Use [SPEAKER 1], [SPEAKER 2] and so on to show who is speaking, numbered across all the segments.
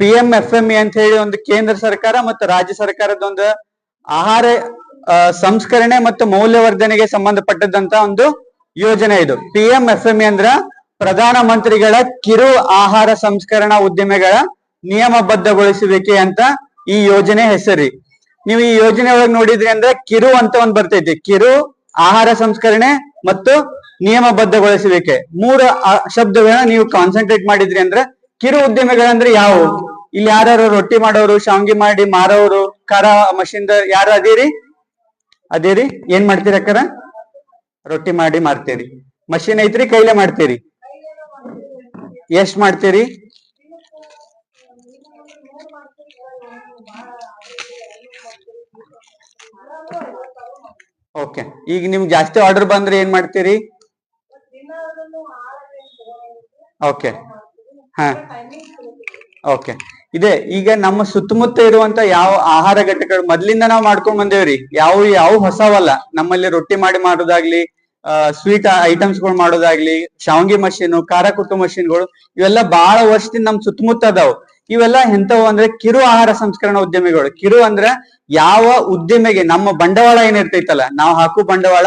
[SPEAKER 1] P M F M E ಅಂತ ಹೇಳಿ ಒಂದು ಕೇಂದ್ರ ಸರ್ಕಾರ ಮತ್ತು ರಾಜ್ಯ ಸರ್ಕಾರದ ಒಂದು ಆಹಾರ ಸಂಸ್ಕರಣೆ ಮತ್ತು ಮೌಲ್ಯವರ್ಧನೆಗೆ ಸಂಬಂಧಪಟ್ಟದಂತ ಒಂದು ಯೋಜನೆ ಇದು. P M F M E ಅಂದ್ರ ಪ್ರಧಾನ ಮಂತ್ರಿಗಳ ಕಿರು ಆಹಾರ ಸಂಸ್ಕರಣಾ ಉದ್ದಿಮೆಗಳ ನಿಯಮಬದ್ಧಗೊಳಿಸುವಿಕೆ ಅಂತ ಈ ಯೋಜನೆ ಹೆಸರಿ. ನೀವು ಈ ಯೋಜನೆ ಒಳಗೆ ನೋಡಿದ್ರಿ ಅಂದ್ರೆ ಕಿರು ಅಂತ ಒಂದ್ ಬರ್ತೈತಿ. ಕಿರು, ಆಹಾರ ಸಂಸ್ಕರಣೆ ಮತ್ತು ನಿಯಮಬದ್ಧಗೊಳಿಸುವಿಕೆ. ಮೂರು ಶಬ್ದಗಳನ್ನ ನೀವು ಕಾನ್ಸಂಟ್ರೇಟ್ ಮಾಡಿದ್ರಿ ಅಂದ್ರೆ ಕಿರು ಉದ್ಯಮಿಗಳಂದ್ರೆ ಯಾವು? ಇಲ್ಲಿ ಯಾರು ರೊಟ್ಟಿ ಮಾಡೋರು ಶಾವ್ಗಿ ಮಾಡಿ ಮಾರೋರು ಖಾರ ಮಷಿನ್ ಯಾರು ಅದೇರಿ? ಅದೇರಿ? ಏನ್ ಮಾಡ್ತೀರಿ ಅಕ್ಕರ? ರೊಟ್ಟಿ ಮಾಡಿ ಮಾರ್ತೀರಿ. ಮಷಿನ್ ಐತ್ರಿ ಕೈಲೇ ಮಾಡ್ತೀರಿ. ಎಷ್ಟ್ ಮಾಡ್ತೀರಿ? ಓಕೆ. ಈಗ ನಿಮ್ಗೆ ಜಾಸ್ತಿ ಆರ್ಡರ್ ಬಂದ್ರೆ ಏನ್ ಮಾಡ್ತೀರಿ? ಓಕೆ. ಓಕೆ. ಇದೆ, ಈಗ ನಮ್ಮ ಸುತ್ತಮುತ್ತ ಇರುವಂತ ಯಾವ ಆಹಾರ ಘಟಕಗಳು ಮೊದ್ಲಿಂದ ನಾವು ಮಾಡ್ಕೊಂಡ್ ಬಂದೇವ್ರಿ ಯಾವ ಯಾವ ಹೊಸವಲ್ಲ. ನಮ್ಮಲ್ಲಿ ರೊಟ್ಟಿ ಮಾಡಿ ಮಾಡೋದಾಗ್ಲಿ ಸ್ವೀಟ್ ಐಟಮ್ಸ್ಗಳು ಮಾಡೋದಾಗ್ಲಿ, ಶಾವಂಗಿ ಮಷೀನ್ ಖಾರ ಕುಟ್ಟು ಮಷೀನ್ಗಳು ಇವೆಲ್ಲ ಬಹಳ ವರ್ಷದಿಂದ ನಮ್ ಸುತ್ತಮುತ್ತ ಅದಾವ್. ಇವೆಲ್ಲ ಎಂತವು ಅಂದ್ರೆ ಕಿರು ಆಹಾರ ಸಂಸ್ಕರಣಾ ಉದ್ಯಮಿಗಳು. ಕಿರು ಅಂದ್ರ ಯಾವ ಉದ್ಯಮಿಗೆ, ನಮ್ಮ ಬಂಡವಾಳ ಏನಿರ್ತೈತಲ್ಲ, ನಾವು ಹಾಕೋ ಬಂಡವಾಳ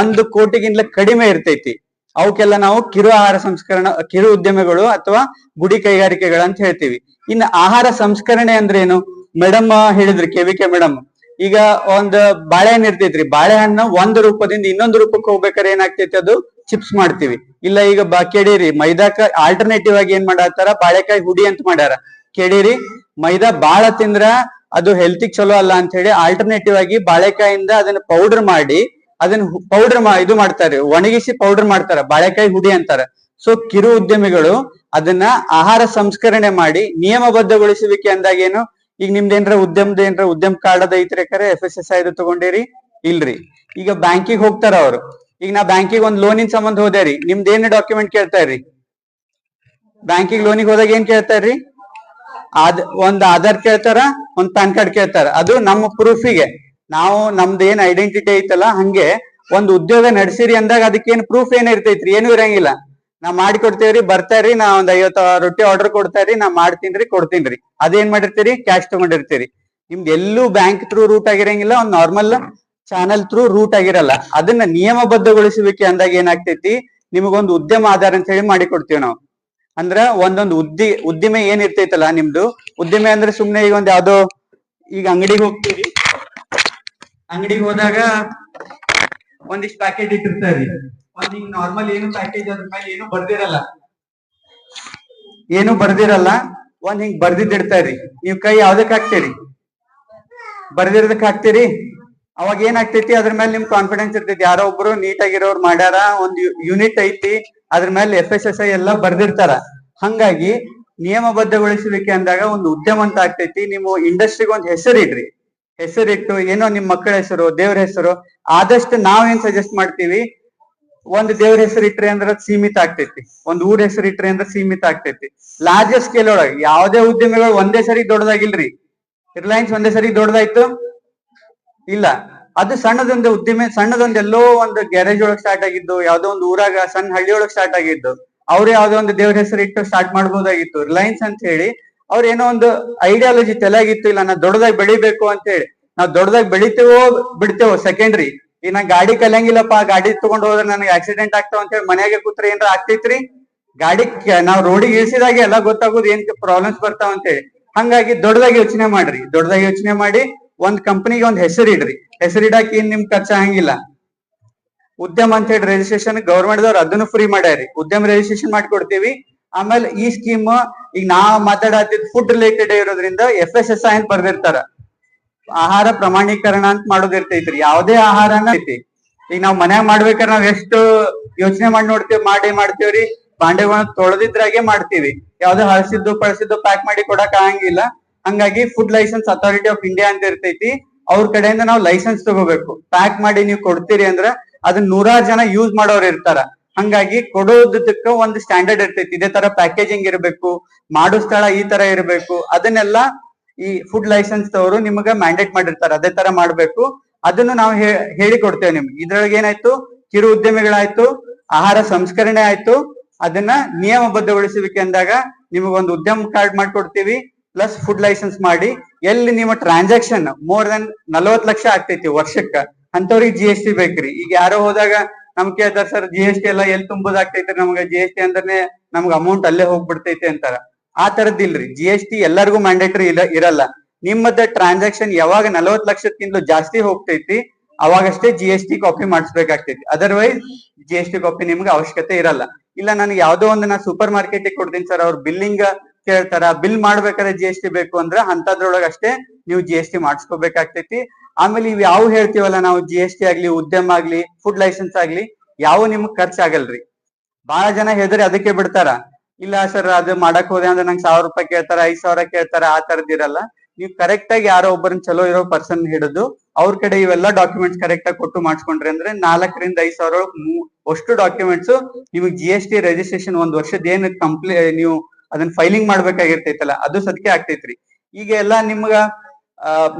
[SPEAKER 1] ಒಂದು ಕೋಟಿಗಿಂತ ಕಡಿಮೆ ಇರ್ತೈತಿ. ಅವಕ್ಕೆಲ್ಲ ನಾವು ಕಿರು ಆಹಾರ ಸಂಸ್ಕರಣ, ಕಿರು ಉದ್ಯಮಗಳು ಅಥವಾ ಗುಡಿ ಕೈಗಾರಿಕೆಗಳು ಅಂತ ಹೇಳ್ತೀವಿ. ಇನ್ನು ಆಹಾರ ಸಂಸ್ಕರಣೆ ಅಂದ್ರೆ ಏನು? ಮೇಡಮ್ ಹೇಳಿದ್ರಿ ಕೆ ವಿ ಕೆ ಮೇಡಮ್. ಈಗ ಒಂದ್ ಬಾಳೆಹಣ್ಣು ಇರ್ತೈತ್ರಿ. ಬಾಳೆಹಣ್ಣು ಒಂದು ರೂಪದಿಂದ ಇನ್ನೊಂದು ರೂಪಕ್ಕೆ ಹೋಗ್ಬೇಕಾದ್ರೆ ಏನಾಗ್ತೈತಿ ಅದು? ಚಿಪ್ಸ್ ಮಾಡ್ತೀವಿ. ಇಲ್ಲ ಈಗ ಬಾ ಕೆಡಿರಿ ಮೈದಾಕ ಆಲ್ಟರ್ನೇಟಿವ್ ಆಗಿ ಏನ್ ಮಾಡತ್ತಾರ? ಬಾಳೆಕಾಯಿ ಹುಡಿ ಅಂತ ಮಾಡ್ಯಾರ. ಕೇಳಿರಿ, ಮೈದಾ ಬಾಳ ತಿಂದ್ರ ಅದು ಹೆಲ್ತಿಗ್ ಚಲೋ ಅಲ್ಲ ಅಂತ ಹೇಳಿ ಆಲ್ಟರ್ನೇಟಿವ್ ಆಗಿ ಬಾಳೆಕಾಯಿಂದ ಅದನ್ನ ಪೌಡರ್ ಮಾಡಿ ಅದನ್ನ ಪೌಡರ್ ಇದು ಮಾಡ್ತಾರೆ, ಒಣಗಿಸಿ ಪೌಡರ್ ಮಾಡ್ತಾರೆ, ಬಾಳೆಕಾಯಿ ಹುಡಿ ಅಂತಾರೆ. ಸೊ ಕಿರು ಉದ್ಯಮಿಗಳು ಅದನ್ನ ಆಹಾರ ಸಂಸ್ಕರಣೆ ಮಾಡಿ ನಿಯಮಬದ್ಧಗೊಳಿಸುವಿಕೆ ಅಂದಾಗ ಏನು? ಈಗ ನಿಮ್ದು ಏನ್ರ ಉದ್ಯಮದ ಏನ್ರ ಉದ್ಯಮ ಕಾರ್ಡ್ ಅದ ಐತ್ರಿ ಕರೆ ಎಫ್ ಎಸ್ ತಗೊಂಡಿರಿ? ಇಲ್ರಿ. ಈಗ ಬ್ಯಾಂಕಿಗೆ ಹೋಗ್ತಾರ ಅವ್ರು. ಈಗ ನಾ ಬ್ಯಾಂಕಿಗೆ ಒಂದ್ ಲೋನಿನ ಸಂಬಂಧ ಹೋದೇರಿ ನಿಮ್ದು ಏನ್ ಡಾಕ್ಯುಮೆಂಟ್ ಕೇಳ್ತಾರ್ರಿ ಬ್ಯಾಂಕಿಗೆ ಲೋನಿಗೆ ಹೋದಾಗ ಏನ್ ಕೇಳ್ತಾರ್ರಿ ಅದ್ ಒಂದ್ ಆಧಾರ್ ಕೇಳ್ತಾರ, ಒಂದ್ ಪ್ಯಾನ್ ಕಾರ್ಡ್ ಕೇಳ್ತಾರ. ಅದು ನಮ್ಮ ಪ್ರೂಫಿಗೆ ನಾವು ನಮ್ದು ಏನ್ ಐಡೆಂಟಿಟಿ ಐತಲ್ಲ, ಹಂಗೆ ಒಂದ್ ಉದ್ಯೋಗ ನಡೆಸಿರಿ ಅಂದಾಗ ಅದಕ್ಕೇನ್ ಪ್ರೂಫ್ ಏನ್ ಇರ್ತೈತ್ರಿ? ಏನು ಇರಂಗಿಲ್ಲ. ನಾ ಮಾಡಿ ಕೊಡ್ತೇವ್ರಿ ಬರ್ತಾರ್ರಿ ನಾ ಒಂದ್ ಐವತ್ತ ರೊಟ್ಟಿ ಆರ್ಡರ್ ಕೊಡ್ತಾರ್ರಿ ನಾ ಮಾಡ್ತೀನ್ರಿ, ಕೊಡ್ತೀನ್ರಿ. ಅದೇನ್ ಮಾಡಿರ್ತೀರಿ? ಕ್ಯಾಶ್ ತಗೊಂಡಿರ್ತೀರಿ. ನಿಮ್ದು ಎಲ್ಲೂ ಬ್ಯಾಂಕ್ ಥ್ರೂ ರೂಟ್ ಆಗಿರಂಗಿಲ್ಲ, ಒಂದ್ ನಾರ್ಮಲ್ ಚಾನಲ್ ಥ್ರೂ ರೂಟ್ ಆಗಿರಲ್ಲ. ಅದನ್ನ ನಿಯಮಬದ್ಧಗೊಳಿಸುವಿಕೆ ಅಂದಾಗ ಏನಾಗ್ತೈತಿ? ನಿಮಗೊಂದು ಉದ್ಯಮ ಆಧಾರ ಅಂತ ಹೇಳಿ ಮಾಡಿ ಕೊಡ್ತೀವಿ ನಾವು. ಅಂದ್ರ ಒಂದೊಂದು ಉದ್ದಿ, ಉದ್ದಿಮೆ ಏನ್ ಇರ್ತೈತಲ್ಲ ನಿಮ್ದು? ಉದ್ದಿಮೆ ಅಂದ್ರೆ ಸುಮ್ನೆ ಈಗ ಒಂದ್ ಯಾವ್ದೋ ಈಗ ಅಂಗಡಿಗೆ ಹೋಗ್ತೀವಿ. ಅಂಗಡಿಗೆ ಹೋದಾಗ ಒಂದಿಷ್ಟು ಪ್ಯಾಕೆಟ್ ಇಟ್ಟಿರ್ತಾರಿ ಒಂದ್ ಹಿಂಗ್ ನಾರ್ಮಲ್ ಏನು ಪ್ಯಾಕೇಜ್ ಅದ್ರ ಮೇಲೆ ಏನು ಬರ್ದಿರಲ್ಲ. ಏನು ಬರ್ದಿರಲ್ಲ, ಒಂದ್ ಹಿಂಗ್ ಬರ್ದಿದ್ದಿಡ್ತಾರಿ ನೀವ್ ಕೈ ಯಾವ್ದಕ್ ಹಾಕ್ತೀರಿ? ಬರ್ದಿರದಕ್ ಹಾಕ್ತೀರಿ? ಅವಾಗ ಏನಾಗ್ತೈತಿ ಅದ್ರ ಮೇಲೆ ನಿಮ್ ಕಾನ್ಫಿಡೆನ್ಸ್ ಇರ್ತೈತಿ. ಯಾರೋ ಒಬ್ರು ನೀಟ್ ಆಗಿರೋರು ಮಾಡ್ಯಾರ, ಒಂದ್ ಯೂನಿಟ್ ಐತಿ, ಅದ್ರ ಮೇಲೆ ಎಫ್ ಎಸ್ ಎಸ್ ಐ ಎಲ್ಲ ಬರ್ದಿರ್ತಾರ. ಹಂಗಾಗಿ ನಿಯಮಬದ್ಧಗೊಳಿಸುವಿಕೆ ಅಂದಾಗ ಒಂದು ಉದ್ಯಮ ಅಂತ ಆಗ್ತೈತಿ ನೀವು ಇಂಡಸ್ಟ್ರಿಗೆ ಒಂದ್ ಹೆಸರು ಇಡ್ರಿ ಹೆಸರಿಟ್ಟು, ಏನೋ ನಿಮ್ ಮಕ್ಕಳ ಹೆಸರು, ದೇವ್ರ ಹೆಸರು, ಆದಷ್ಟು ನಾವೇನ್ ಸಜೆಸ್ಟ್ ಮಾಡ್ತೀವಿ, ಒಂದ್ ದೇವ್ರ ಹೆಸರು ಇಟ್ರೆ ಅಂದ್ರೆ ಸೀಮಿತ ಆಗ್ತೈತಿ. ಒಂದ್ ಊರ್ ಹೆಸರು ಇಟ್ರೆ ಅಂದ್ರೆ ಸೀಮಿತ ಆಗ್ತೈತಿ. ಲಾರ್ಜೆಸ್ಟ್ ಸ್ಕೇಲ್ ಒಳಗೆ, ಯಾವ್ದೇ ಉದ್ಯಮಿಗಳು ಒಂದೇ ಸರಿ ದೊಡ್ಡದಾಗಿಲ್ರಿ. ರಿಲಯನ್ಸ್ ಒಂದೇ ಸರಿ ದೊಡ್ಡದಾಯ್ತು? ಇಲ್ಲ. ಅದು ಸಣ್ಣದೊಂದು ಉದ್ಯಮ, ಸಣ್ಣದೊಂದು ಎಲ್ಲೋ ಒಂದು ಗ್ಯಾರೇಜ್ ಒಳಗೆ ಸ್ಟಾರ್ಟ್ ಆಗಿದ್ದು, ಯಾವ್ದೋ ಒಂದು ಊರಾಗ, ಸಣ್ಣ ಹಳ್ಳಿ ಒಳಗ್ ಸ್ಟಾರ್ಟ್ ಆಗಿದ್ದು, ಅವ್ರು ಯಾವ್ದೋ ಒಂದು ದೇವ್ರ ಹೆಸರು ಇಟ್ಟು ಸ್ಟಾರ್ಟ್ ಮಾಡ್ಬೋದಾಗಿತ್ತು. ರಿಲಯನ್ಸ್ ಅಂತ ಹೇಳಿ ಅವ್ರ ಏನೋ ಒಂದು ಐಡಿಯಾಲಜಿ ತಲೆಯಾಗಿತ್ತು, ಇಲ್ಲ ನಾ ದೊಡ್ಡದಾಗಿ ಬೆಳಿಬೇಕು ಅಂತ ಹೇಳಿ ನಾವ್ ದೊಡ್ಡದಾಗಿ ಬೆಳಿತೇವೋ ಬಿಡ್ತೇವೋ ಸೆಕೆಂಡ್ರಿ ಈಗ ನಾ ಗಾಡಿ ಕಲಿಯಂಗಿಲ್ಲಪ್ಪ ಗಾಡಿ ತಗೊಂಡ್ ಹೋದ್ರೆ ನನಗೆ ಆಕ್ಸಿಡೆಂಟ್ ಆಗ್ತಾವ ಅಂತ ಹೇಳಿ ಮನ್ಯಾಗೆ ಕೂತ್ರೆ ಏನಾರ ಆಗ್ತೈತ್ರಿ? ಗಾಡಿ ನಾವ್ ರೋಡಿಗೆ ಇಳಿಸಿದಾಗ ಎಲ್ಲ ಗೊತ್ತಾಗೋದು ಏನ್ ಪ್ರಾಬ್ಲಮ್ಸ್ ಬರ್ತಾವ ಅಂತ ಹೇಳಿ ಹಂಗಾಗಿ ದೊಡ್ಡದಾಗಿ ಯೋಚನೆ ಮಾಡ್ರಿ. ದೊಡ್ಡದಾಗಿ ಯೋಚನೆ ಮಾಡಿ ಒಂದ್ ಕಂಪನಿಗೆ ಒಂದ್ ಹೆಸರು ಇಡ್ರಿ. ಹೆಸರು ಇಡಾಕ ಏನ್ ನಿಮ್ ಖರ್ಚಾಗಿಲ್ಲ ಉದ್ಯಮ ಅಂತ ಹೇಳಿ ರಿಜಿಸ್ಟ್ರೇಷನ್ ಗೌರ್ಮೆಂಟ್ ದವ್ರು ಅದನ್ನು ಫ್ರೀ ಮಾಡ್ಯಾರಿ. ಉದ್ಯಮ ರಿಜಿಸ್ಟ್ರೇಷನ್ ಮಾಡ್ಕೊಡ್ತೀವಿ. ಆಮೇಲೆ ಈ ಸ್ಕೀಮ್ ಈಗ ನಾವ್ ಮಾತಾಡತ್ತಿದ್ ಫುಡ್ ರಿಲೇಟೆಡ್ ಇರೋದ್ರಿಂದ ಎಫ್ ಎಸ್ ಎಸ್ ಐ ಅಂತ ಬರ್ದಿರ್ತಾರ. ಆಹಾರ ಪ್ರಮಾಣೀಕರಣ ಅಂತ ಮಾಡೋದಿರ್ತೈತ್ರಿ ಯಾವ್ದೇ ಆಹಾರನ ಐತಿ. ಈಗ ನಾವ್ ಮನ್ಯಾಗ ಮಾಡ್ಬೇಕಾದ್ರೆ ನಾವ್ ಎಷ್ಟು ಯೋಚನೆ ಮಾಡಿ ನೋಡ್ತೇವ್, ಮಾಡಿ ಮಾಡ್ತೇವ್ರಿ ಬಾಂಡೆಗಳನ್ನ ತೊಳೆದಿದ್ರಾಗೆ ಮಾಡ್ತೀವಿ. ಯಾವ್ದೇ ಹಳಸಿದ್ದು, ಪಳಸಿದ್ದು ಪ್ಯಾಕ್ ಮಾಡಿ ಕೊಡಕ್ ಆಗಂಗಿಲ್ಲ. ಹಂಗಾಗಿ food licence authority of India ಅಂತ ಇರ್ತೈತಿ. ಅವ್ರ ಕಡೆಯಿಂದ ನಾವು ಲೈಸೆನ್ಸ್ ತಗೋಬೇಕು. ಪ್ಯಾಕ್ ಮಾಡಿ ನೀವು ಕೊಡ್ತೀರಿ ಅಂದ್ರ ಅದನ್ನ ನೂರಾರು ಜನ ಯೂಸ್ ಮಾಡೋರು ಇರ್ತಾರ. ಹಂಗಾಗಿ ಕೊಡೋದಕ್ಕ ಒಂದು ಸ್ಟ್ಯಾಂಡರ್ಡ್ ಇರ್ತೈತಿ. ಇದೇ ತರ ಪ್ಯಾಕೇಜಿಂಗ್ ಇರಬೇಕು, ಮಾಡೋ ಸ್ಥಳ ಈ ತರ ಇರಬೇಕು. ಅದನ್ನೆಲ್ಲ ಈ ಫುಡ್ ಲೈಸೆನ್ಸ್ ಅವರು ನಿಮಗೆ ಮ್ಯಾಂಡೇಟ್ ಮಾಡಿರ್ತಾರೆ. ಅದೇ ತರ ಮಾಡ್ಬೇಕು. ಅದನ್ನು ನಾವು ಹೇಳಿ ಕೊಡ್ತೇವೆ ನಿಮ್ಗೆ. ಇದ್ರೊಳಗೆ ಏನಾಯ್ತು? ಕಿರು ಉದ್ಯಮಿಗಳಾಯ್ತು, ಆಹಾರ ಸಂಸ್ಕರಣೆ ಆಯ್ತು. ಅದನ್ನ ನಿಯಮಬದ್ಧಗೊಳಿಸುವಿಕೆ ಅಂದಾಗ ನಿಮಗೊಂದು ಉದ್ಯಮ ಕಾರ್ಡ್ ಮಾಡ್ಕೊಡ್ತೀವಿ ಪ್ಲಸ್ ಫುಡ್ ಲೈಸೆನ್ಸ್ ಮಾಡಿ. ಎಲ್ಲಿ ನಿಮ್ಮ ಟ್ರಾನ್ಸಾಕ್ಷನ್ ಮೋರ್ ದನ್ ನಲವತ್ ಲಕ್ಷ ಆಗ್ತೈತಿ ವರ್ಷಕ್ಕ. ಅಂತವ್ರಿಗೆ ಜಿ ಎಸ್ ಟಿ ಬೇಕ್ರಿ. ಈಗ ಯಾರೋ ಹೋದಾಗ ನಮ್ ಕೇಳ್ತಾರ, ಸರ್ ಜಿ ಎಸ್ ಟಿ ಎಲ್ಲ ಎಲ್ಲಿ ತುಂಬುದಾಗ್ತೈತೆ ನಮ್ಗೆ? ಜಿ ಎಸ್ ಟಿ ಅಂದ್ರೆ ನಮ್ಗೆ ಅಮೌಂಟ್ ಅಲ್ಲೇ ಹೋಗ್ಬಿಡ್ತೈತೆ ಅಂತಾರ. ಆ ತರದಿಲ್ರಿ ಜಿ ಎಸ್ ಟಿ ಎಲ್ಲರಿಗೂ ಮ್ಯಾಂಡೇಟರಿ ಇಲ್ಲ, ಇರಲ್ಲ. ನಿಮ್ಮದ ಟ್ರಾನ್ಸಾಕ್ಷನ್ ಯಾವಾಗ ನಲವತ್ ಲಕ್ಷಕ್ಕಿಂತ ಜಾಸ್ತಿ ಹೋಗ್ತೈತಿ, ಅವಾಗಷ್ಟೇ G S T copy ಮಾಡಿಸ್ಬೇಕಾಗ್ತೈತಿ. Otherwise G S T copy ನಿಮ್ಗೆ ಅವಶ್ಯಕತೆ ಇರಲ್ಲ. ಇಲ್ಲ, ನನಗೆ ಯಾವ್ದೋ ಒಂದು ನಾ ಸೂಪರ್ ಮಾರ್ಕೆಟ್ ಕೊಡ್ತೀನಿ, ಸರ್, ಅವ್ರ ಬಿಲ್ಲಿಂಗ್ ಕೇಳ್ತಾರ? ಬಿಲ್ ಮಾಡ್ಬೇಕಾದ್ರೆ ಜಿ ಎಸ್ ಟಿ ಬೇಕು ಅಂದ್ರೆ ಅಂತದ್ರೊಳಗ ಅಷ್ಟೇ ನೀವು ಜಿ ಎಸ್ ಟಿ ಮಾಡಿಸ್ಕೋಬೇಕಾಗ್ತೈತಿ. ಆಮೇಲೆ ಇವ್ ಯಾವ ಹೇಳ್ತೀವಲ್ಲ ನಾವು ಜಿ ಎಸ್ ಟಿ ಆಗ್ಲಿ, ಉದ್ಯಮ ಆಗ್ಲಿ ಫುಡ್ ಲೈಸೆನ್ಸ್ ಆಗ್ಲಿ, ಯಾವ ನಿಮ್ಗ್ ಖರ್ಚಾಗಲ್ರಿ. ಬಹಳ ಜನ ಹೆದರಿ ಅದಕ್ಕೆ ಬಿಡ್ತಾರ. ಇಲ್ಲ ಸರ್ ಅದು ಮಾಡಕ್ ಹೋದೆ ಅಂದ್ರೆ ನಂಗೆ ಸಾವಿರ ರೂಪಾಯಿ ಕೇಳ್ತಾರ, ಐದ್ ಸಾವಿರ ಕೇಳ್ತಾರ, ಆ ತರದಿರಲ್ಲ ನೀವು ಕರೆಕ್ಟ್ ಆಗಿ ಯಾರೋ ಒಬ್ಬರನ್ನ ಚಲೋ ಇರೋ ಪರ್ಸನ್ ಹಿಡಿದು ಅವ್ರ ಕಡೆ ಇವೆಲ್ಲ ಡಾಕ್ಯುಮೆಂಟ್ಸ್ ಕರೆಕ್ಟ್ ಆಗಿ ಕೊಟ್ಟು ಮಾಡಿಸ್ಕೊಂಡ್ರಿ ಅಂದ್ರೆ ನಾಲ್ಕರಿಂದ ಐದ್ ಸಾವಿರ ಅಷ್ಟು ಡಾಕ್ಯುಮೆಂಟ್ಸ್ ನಿಮಗೆ ಜಿ ಎಸ್ ಟಿ ರಿಜಿಸ್ಟ್ರೇಷನ್ ಒಂದ್ ವರ್ಷದ ಏನ್ ಕಂಪ್ಲೀ ನೀವು ಅದನ್ನ ಫೈಲಿಂಗ್ ಮಾಡ್ಬೇಕಾಗಿರ್ತೈತಲ್ಲ, ಅದು ಸದ್ಕೆ ಆಗ್ತೈತ್ರಿ. ಈಗ ಎಲ್ಲ ನಿಮ್ಗ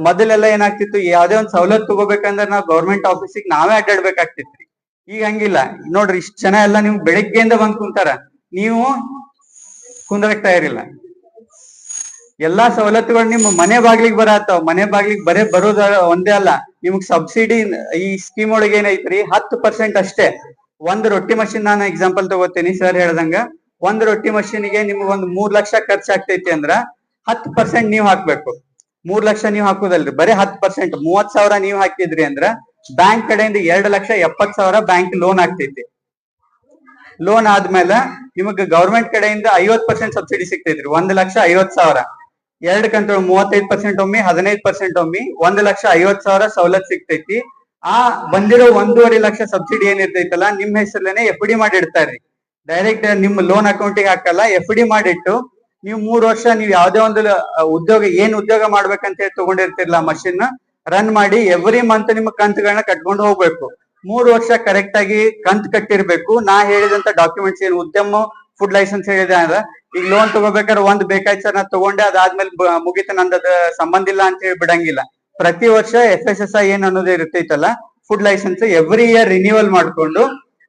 [SPEAKER 1] ಮೊದಲೆಲ್ಲ ಏನಾಗ್ತಿತ್ತು, ಯಾವ್ದೇ ಒಂದ್ ಸವಲತ್ ತಗೋಬೇಕಂದ್ರೆ ನಾವು ಗೌರ್ಮೆಂಟ್ ಆಫೀಸಿಗೆ ನಾವೇ ಅಡ್ಡಾಡ್ಬೇಕಾಗ್ತಿತ್ರಿ. ಈಗ ಹಂಗಿಲ್ಲ. ನೋಡ್ರಿ, ಇಷ್ಟ ಜನ ಎಲ್ಲ ನೀವು ಬೆಳಿಗ್ಗೆಯಿಂದ ಬಂದ್ ಕುಂತಾರ. ನೀವು ಕುಂದ್ರಕ್ ತಯಾರಿಲ್ಲ. ಎಲ್ಲಾ ಸವಲತ್ತುಗಳು ನಿಮ್ಮ ಮನೆ ಬಾಗ್ಲಿಗೆ ಬರತ್ತಾವ ಮನೆ ಬಾಗ್ಲಿಗೆ ಬರೇ ಬರೋದ ಒಂದೇ ಅಲ್ಲ. ನಿಮ್ಗ್ ಸಬ್ಸಿಡಿ ಈ ಸ್ಕೀಮ್ ಒಳಗೆ ಏನೈತ್ರಿ, ಹತ್ತು ಪರ್ಸೆಂಟ್ ಅಷ್ಟೇ. ಒಂದ್ ರೊಟ್ಟಿ ಮಷಿನ್ ನಾನು ಎಕ್ಸಾಂಪಲ್ ತಗೋತೀನಿ ಸರ್ ಹೇಳ್ದಂಗ. ಒಂದ್ ರೊಟ್ಟಿ ಮಷೀನ್ಗೆ ನಿಮ್ಗೆ ಒಂದ್ ಮೂರ್ ಲಕ್ಷ ಖರ್ಚಾಗ್ತೈತಿ ಅಂದ್ರ ಹತ್ತು ಪರ್ಸೆಂಟ್ ನೀವ್ ಹಾಕ್ಬೇಕು. ಮೂರ್ ಲಕ್ಷ ನೀವ್ ಹಾಕುದಲ್ರಿ? ಬರೀ ಹತ್ತು ಪರ್ಸೆಂಟ್ ಮೂವತ್ ಸಾವಿರ ನೀವ್ ಹಾಕಿದ್ರಿ ಅಂದ್ರ ಬ್ಯಾಂಕ್ ಕಡೆಯಿಂದ ಎರಡ್ ಲಕ್ಷ ಎಪ್ಪತ್ ಸಾವಿರ ಬ್ಯಾಂಕ್ ಲೋನ್ ಆಗ್ತೈತಿ. ಲೋನ್ ಆದ್ಮೇಲೆ ನಿಮಗ್ ಗವರ್ಮೆಂಟ್ ಕಡೆಯಿಂದ ಐವತ್ ಪರ್ಸೆಂಟ್ ಸಬ್ಸಿಡಿ ಸಿಗ್ತೈತ್ರಿ. ಒಂದ್ ಲಕ್ಷ ಐವತ್ ಸಾವಿರ. ಎರಡ್ ಕಂತು ಮೂವತ್ತೈದ್ ಪರ್ಸೆಂಟ್ ಒಮ್ಮೆ, ಹದಿನೈದ್ ಪರ್ಸೆಂಟ್ ಒಮ್ಮೆ ಒಂದ್ ಲಕ್ಷ ಐವತ್ ಸಾವಿರ ಸವಲತ್ ಸಿಗ್ತೈತಿ. ಆ ಬಂದಿರೋ ಒಂದೂವರೆ ಲಕ್ಷ ಸಬ್ಸಿಡಿ ಏನಿರ್ತೈತಲ್ಲ, ನಿಮ್ ಹೆಸರಲ್ಲೇನೆ ಎಫ್ ಡಿ ಮಾಡಿ ಇಡ್ತಾರ್ರಿ. ಡೈರೆಕ್ಟ್ ನಿಮ್ ಲೋನ್ ಅಕೌಂಟಿಗೆ ಹಾಕಲ್ಲ ಎಫ್ ಡಿ ಮಾಡಿಟ್ಟು ನೀವು ಮೂರ್ ವರ್ಷ ನೀವು ಯಾವ್ದೇ ಒಂದು ಉದ್ಯೋಗ, ಏನ್ ಉದ್ಯೋಗ ಮಾಡ್ಬೇಕಂತ ಹೇಳಿ ತಗೊಂಡಿರ್ತಿರ್ಲ ಮಷಿನ್ ರನ್ ಮಾಡಿ ಎವ್ರಿ ಮಂತ್ ನಿಮ್ಮ ಕಂತುಗಳನ್ನ ಕಟ್ಕೊಂಡು ಹೋಗ್ಬೇಕು. ಮೂರ್ ವರ್ಷ ಕರೆಕ್ಟ್ ಆಗಿ ಕಂತ್ ಕಟ್ಟಿರ್ಬೇಕು. ನಾ ಹೇಳಿದಂತ ಡಾಕ್ಯುಮೆಂಟ್ಸ್ ಏನು, ಉದ್ಯಮ ಫುಡ್ ಲೈಸೆನ್ಸ್ ಹೇಳಿದೆ ಅಂದ್ರೆ, ಈಗ ಲೋನ್ ತಗೋಬೇಕಾದ್ರೆ ಒಂದ್ ಬೇಕಾಯ್ತು ನಾ ತಗೊಂಡೆ, ಅದಾದ್ಮೇಲೆ ಮುಗಿತ ಮುಗೀತು, ನಂದದ ಸಂಬಂಧ ಇಲ್ಲ ಅಂತ ಹೇಳಿ ಬಿಡಂಗಿಲ್ಲ. ಪ್ರತಿ ವರ್ಷ ಎಫ್ ಎಸ್ ಎಸ್ ಐ ಏನ್ ಅನ್ನೋದು ಇರ್ತೈತಲ್ಲ food licence every year renewal ಮಾಡ್ಕೊಂಡು